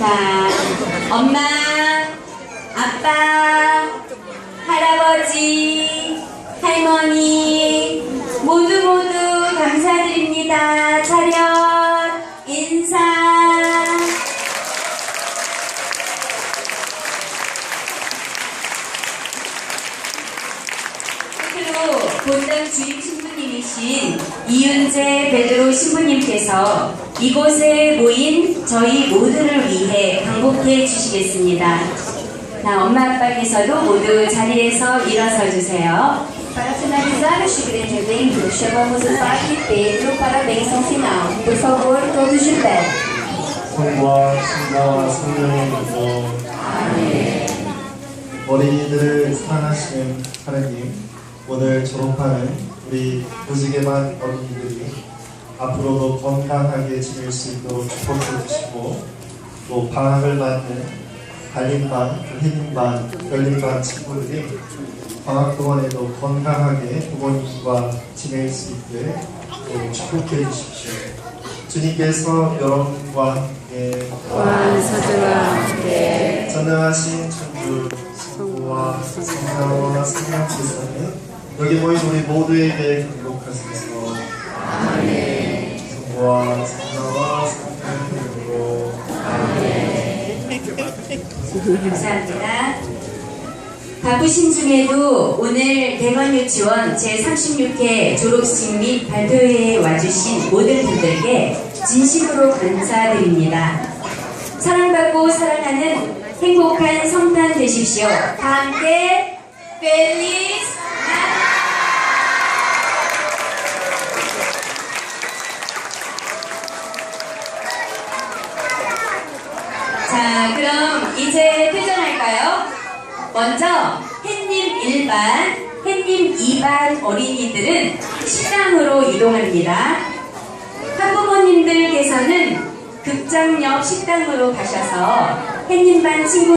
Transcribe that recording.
자, 엄마, 아빠, 할아버지, 할머니, 모두 모두 감사드립니다. 차렷, 인사. 끝으로 본당 주임 신부님이신 이윤재 베드로 신부님께서 이곳에 모인 저희 모두를 위해 방복해 주시겠습니다. 자, 엄마 아빠께서도 모두 자리에서 일어서 주세요. Para finalizar este grande evento, chamamos o Padre Pedro para a bênção final. Por favor, todos de pé. 성부와 신자와 성령의 이름으로 어린이들을 사랑하시는 하나님 오늘 졸업하는 우리 무지개반 어린이들이 앞으로도 건강하게 지낼 수 있도록 축복해 주시고 또 방학을 맞는 달림반, 혜림반, 별림반 친구들이 방학 동안에도 건강하게 부모님과 지낼 수 있게 또 축복해 주십시오. 주님께서 여러분과 함께 전능하신 천주 성부와 성자와 성령께서는 여기 모인 우리 모두에게 행복하소서 성부와 성자와 성령의 이름으로 감사합니다. 바쁘신 중에도 오늘 대건 유치원 제36회 졸업식 및 발표회에 와주신 모든 분들께 진심으로 감사드립니다. 사랑받고 사랑하는 행복한 성탄 되십시오. 다 함께 펠리스 자, 그럼 이제 퇴전할까요? 먼저 햇님 1반, 햇님 2반 어린이들은 식당으로 이동합니다. 학부모님들께서는 극장 옆 식당으로 가셔서 햇님 반 친구